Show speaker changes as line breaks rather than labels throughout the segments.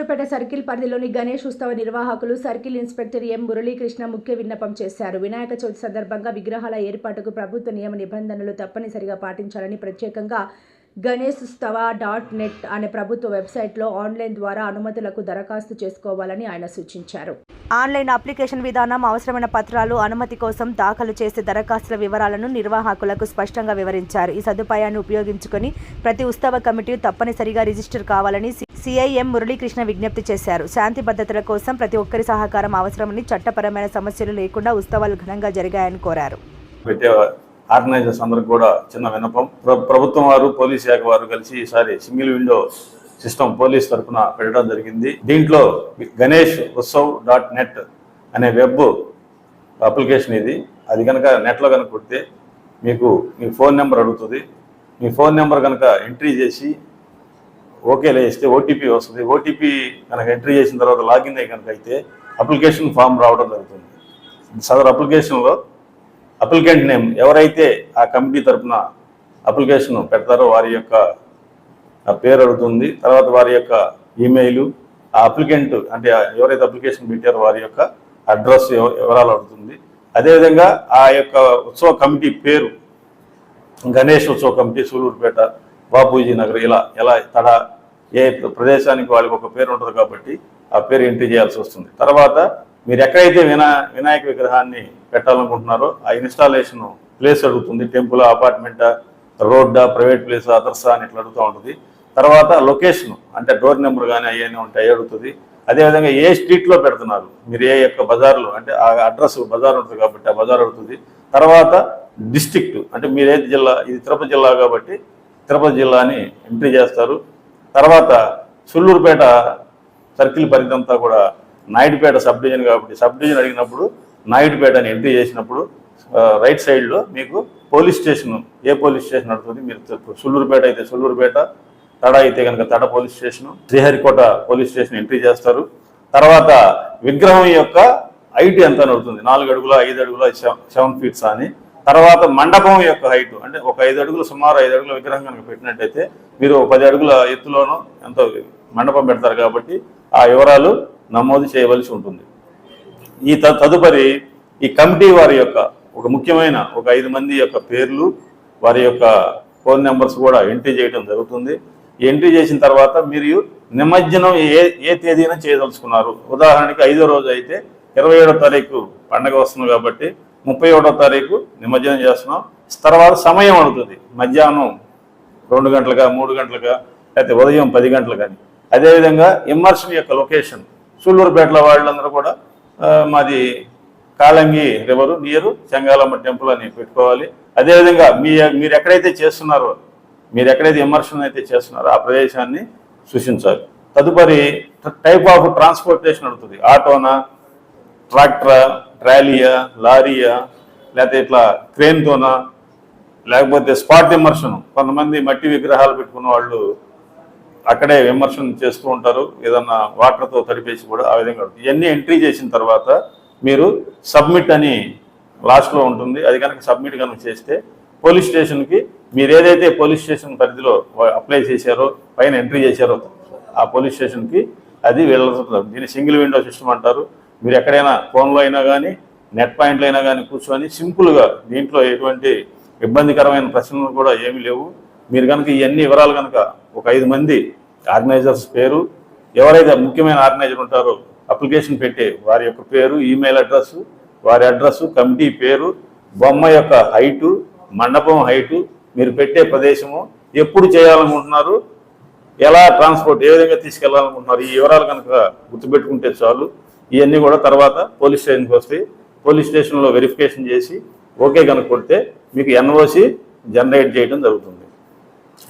Sullurpeta circle పరిధిలోని గణేష్ ఉత్సవ నిర్వాహకులు సర్కిల్ ఇన్స్పెక్టర్ ఎం మురళీకృష్ణ ముఖ్య విన్నపం చేశారు. వినాయక చవితి సందర్భంగా విగ్రహాల ఏర్పాటుకు ప్రభుత్వ నియమ నిబంధనలు తప్పనిసరిగా పాటించాలని ప్రత్యేకంగా గణేష్ ఉత్సవ డాట్ నెట్ అనే ప్రభుత్వ వెబ్సైట్లో ఆన్లైన్ ద్వారా అనుమతులకు దరఖాస్తు చేసుకోవాలని ఆయన సూచించారు. ఆన్లైన్ అప్లికేషన్ విధానం అవసరమైన పత్రాలు అనుమతి కోసం దాఖలు చేసే దరఖాస్తుల వివరాలను నిర్వాహకులకు స్పష్టంగా వివరించారు. ఈ సదుపాయాన్ని ఉపయోగించుకొని ప్రతి ఉత్సవ కమిటీ తప్పనిసరిగా రిజిస్టర్ కావాలని సిఐఎం మురళీకృష్ణ విజ్ఞప్తి చేశారు. శాంతి భద్రతల కోసం ప్రతి ఒక్కరి సహకారం అవసరమని చట్టపరమైన సమస్యలు లేకుండా ఉత్సవాలు ఘనంగా జరిగాయని కోరారు.
ఆర్గనైజర్స్ అందరికి కూడా చిన్న వినపం ప్రభుత్వం వారు పోలీస్ శాఖ వారు కలిసి ఈసారి సింగిల్ విండో సిస్టమ్ పోలీస్ తరఫున పెట్టడం జరిగింది. దీంట్లో గణేష్ ఉత్సవ్ డాట్ నెట్ అనే వెబ్ అప్లికేషన్ ఇది. అది కనుక నెట్లో కనుక కొడితే మీకు మీ ఫోన్ నెంబర్ అడుగుతుంది. మీ ఫోన్ నెంబర్ కనుక ఎంట్రీ చేసి ఓకే లేస్తే ఓటీపీ వస్తుంది. ఓటీపీ కనుక ఎంట్రీ చేసిన తర్వాత లాగిన్ అయ్యి కనుక అయితే అప్లికేషన్ ఫామ్ రావడం జరుగుతుంది. సదర్ అప్లికేషన్లో అప్లికెంట్ నేమ్ ఎవరైతే ఆ కమిటీ తరపున అప్లికేషన్ పెడతారో వారి యొక్క పేరు అడుగుతుంది. తర్వాత వారి యొక్క ఈమెయిల్ ఆ అప్లికెంట్ అంటే ఎవరైతే అప్లికేషన్ పెట్టారో వారి యొక్క అడ్రస్ వివరాలు అడుగుతుంది. అదేవిధంగా ఆ యొక్క ఉత్సవ కమిటీ పేరు గణేష్ ఉత్సవ కమిటీ సూలూరుపేట బాపూజీ నగర్ ఇలా ఎలా తడ ఏ ప్రదేశానికి వాళ్ళకి ఒక పేరు ఉంటుంది కాబట్టి ఆ పేరు ఎంట్రీ చేయాల్సి వస్తుంది. తర్వాత మీరు ఎక్కడైతే వినా వినాయక విగ్రహాన్ని పెట్టాలనుకుంటున్నారో ఆ ఇన్స్టాలేషన్ ప్లేస్ అడుగుతుంది. టెంపుల్ అపార్ట్మెంటా రోడ్డా ప్రైవేట్ ప్లేస్ అదర్సా అని ఇట్లా అడుగుతూ ఉంటుంది. తర్వాత లొకేషన్ అంటే డోర్ నెంబర్ కానీ అవన్నీ ఉంటాయి అవి అడుగుతుంది. అదేవిధంగా ఏ స్ట్రీట్లో పెడుతున్నారు? మీరు ఏ యొక్క బజార్లో అంటే ఆ అడ్రస్ బజార్ ఉంటుంది కాబట్టి ఆ బజార్ అడుగుతుంది. తర్వాత డిస్టిక్ట్ అంటే మీరు ఏది జిల్లా ఇది తిరుపతి జిల్లా కాబట్టి తిరుపతి జిల్లాని ఎంట్రీ చేస్తారు. తర్వాత సుల్లూరుపేట సర్కిల్ పరిధి అంతా కూడా నాయుడుపేట సబ్ డివిజన్ కాబట్టి సబ్ డివిజన్ అడిగినప్పుడు నాయుడుపేట అని ఎంట్రీ చేసినప్పుడు రైట్ సైడ్లో మీకు పోలీస్ స్టేషన్ ఏ పోలీస్ స్టేషన్ అడుగుతుంది మీరు సుళ్ళూరుపేట సుల్లూరుపేట అయితే సుల్లూరుపేట తడ అయితే కనుక Tada police station Sriharikota police station entry చేస్తారు. తర్వాత విగ్రహం యొక్క ఐటీ ఎంత అని నాలుగు అడుగుల ఐదు అడుగుల సెవెన్ ఫీట్స్ అని. తర్వాత మండపం యొక్క హైట్ అంటే ఒక ఐదు అడుగులు సుమారు ఐదు అడుగుల విగ్రహం కనుక పెట్టినట్టయితే మీరు పది అడుగుల ఎత్తులోనో ఎంతో మండపం పెడతారు కాబట్టి ఆ వివరాలు నమోదు చేయవలసి ఉంటుంది. ఈ త- తదుపరి ఈ కమిటీ వారి యొక్క ఒక ముఖ్యమైన ఒక ఐదు మంది యొక్క పేర్లు వారి యొక్క ఫోన్ నెంబర్స్ కూడా ఎంట్రీ చేయడం జరుగుతుంది. ఎంట్రీ చేసిన తర్వాత మీరు నిమజ్జనం ఏ ఏ తేదీన చేయదలుచుకున్నారు? ఉదాహరణకి ఐదో రోజు అయితే ఇరవై ఏడో తారీఖు పండగ వస్తుంది కాబట్టి ముప్పై ఒకటో తారీఖు నిమజ్జనం చేస్తున్నాం. తర్వాత సమయం అవుతుంది మధ్యాహ్నం రెండు గంటలుగా మూడు గంటలుగా లేకపోతే ఉదయం పది గంటలు కానీ అదేవిధంగా ఇమ్మర్షన్ యొక్క లొకేషన్. సూళ్ళూరుపేటలో వాళ్ళందరూ కూడా మాది Kalangi river near Chengalamma temple అని పెట్టుకోవాలి. అదేవిధంగా మీ మీరు ఎక్కడైతే చేస్తున్నారో మీరు ఎక్కడైతే ఇమ్మర్షన్ అయితే చేస్తున్నారో ఆ ప్రదేశాన్ని సూచించాలి. తదుపరి టైప్ ఆఫ్ ట్రాన్స్పోర్టేషన్ అడుగుతుంది. ఆటోనా ట్రాక్టరా ట్రాలీయా లారీయా లేకపోతే ఇట్లా క్రేన్తోనా లేకపోతే స్పాట్ విమర్శనం. కొంతమంది మట్టి విగ్రహాలు పెట్టుకున్న వాళ్ళు అక్కడే విమర్శనం చేస్తూ ఉంటారు. ఏదన్నా వాటర్తో తడిపేసి కూడా ఆ విధంగా ఇవన్నీ ఎంట్రీ చేసిన తర్వాత మీరు సబ్మిట్ అని లాస్ట్లో ఉంటుంది. అది కనుక సబ్మిట్ కనుక చేస్తే పోలీస్ స్టేషన్కి మీరు ఏదైతే పోలీస్ స్టేషన్ పరిధిలో అప్లై చేశారో పైన ఎంట్రీ చేశారో ఆ పోలీస్ స్టేషన్కి అది వెళ్ళదు దీన్ని సింగిల్ విండో సిస్టమ్ అంటారు. మీరు ఎక్కడైనా ఫోన్లో అయినా కానీ నెట్ పాయింట్లో అయినా కానీ కూర్చొని సింపుల్గా దీంట్లో ఎటువంటి ఇబ్బందికరమైన ప్రశ్నలు కూడా ఏమీ లేవు. మీరు కనుక ఇవన్నీ వివరాలు కనుక ఒక ఐదు మంది ఆర్గనైజర్స్ పేరు ఎవరైతే ముఖ్యమైన ఆర్గనైజర్ ఉంటారో అప్లికేషన్ పెట్టే వారి యొక్క పేరు ఈమెయిల్ అడ్రస్ వారి అడ్రస్ కమిటీ పేరు బొమ్మ యొక్క హైటు మండపం హైటు మీరు పెట్టే ప్రదేశము ఎప్పుడు చేయాలనుకుంటున్నారు ఎలా ట్రాన్స్పోర్ట్ ఏ విధంగా తీసుకెళ్ళాలనుకుంటున్నారు ఈ వివరాలు కనుక గుర్తుపెట్టుకుంటే చాలు. ఇవన్నీ కూడా తర్వాత పోలీస్ స్టేషన్కి వస్తాయి పోలీస్ స్టేషన్లో వెరిఫికేషన్ చేసి ఓకే కనుక కొడితే మీకు ఎన్ఓసి జనరేట్ చేయడం జరుగుతుంది.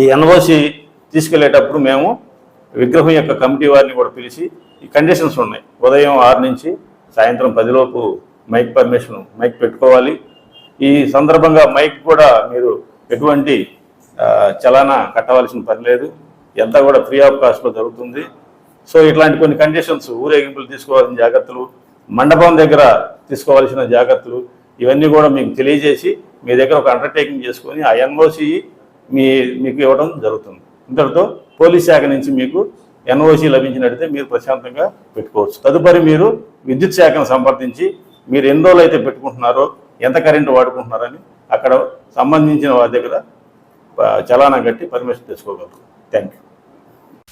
ఈ ఎన్ఓసి తీసుకెళ్ళేటప్పుడు మేము విగ్రహం యొక్క కమిటీ వారిని కూడా పిలిచి ఈ కండిషన్స్ ఉన్నాయి. ఉదయం ఆరు నుంచి సాయంత్రం పదిలోపు మైక్ పర్మిషన్ మైక్ పెట్టుకోవాలి. ఈ సందర్భంగా మైక్ కూడా మీరు ఎటువంటి చలానా కట్టవలసిన పని లేదు. ఎంత కూడా ఫ్రీ ఆఫ్ కాస్ట్లో జరుగుతుంది. సో ఇట్లాంటి కొన్ని కండిషన్స్ ఊరేగింపులు తీసుకోవాల్సిన జాగ్రత్తలు మండపం దగ్గర తీసుకోవాల్సిన జాగ్రత్తలు ఇవన్నీ కూడా మీకు తెలియజేసి మీ దగ్గర ఒక అండర్టేకింగ్ చేసుకొని ఆ ఎన్ఓసి మీ మీకు ఇవ్వడం జరుగుతుంది. ఇంతటితో పోలీస్ శాఖ నుంచి మీకు ఎన్ఓసి లభించినట్టయితే మీరు ప్రశాంతంగా పెట్టుకోవచ్చు. తదుపరి మీరు విద్యుత్ శాఖను సంప్రదించి మీరు ఎన్ని రోజులు అయితే పెట్టుకుంటున్నారో ఎంత కరెంటు వాడుకుంటున్నారని అక్కడ సంబంధించిన వారి దగ్గర చలానా కట్టి permission తెచ్చుకోగలరు. Thank you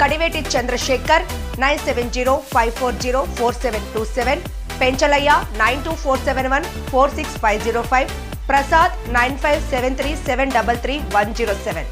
Kadiveti Chandrashekhar nine seven zero five four zero four seven two seven Penchalaiah nine two four seven one four six five zero five Prasad nine five seven three seven double three one zero seven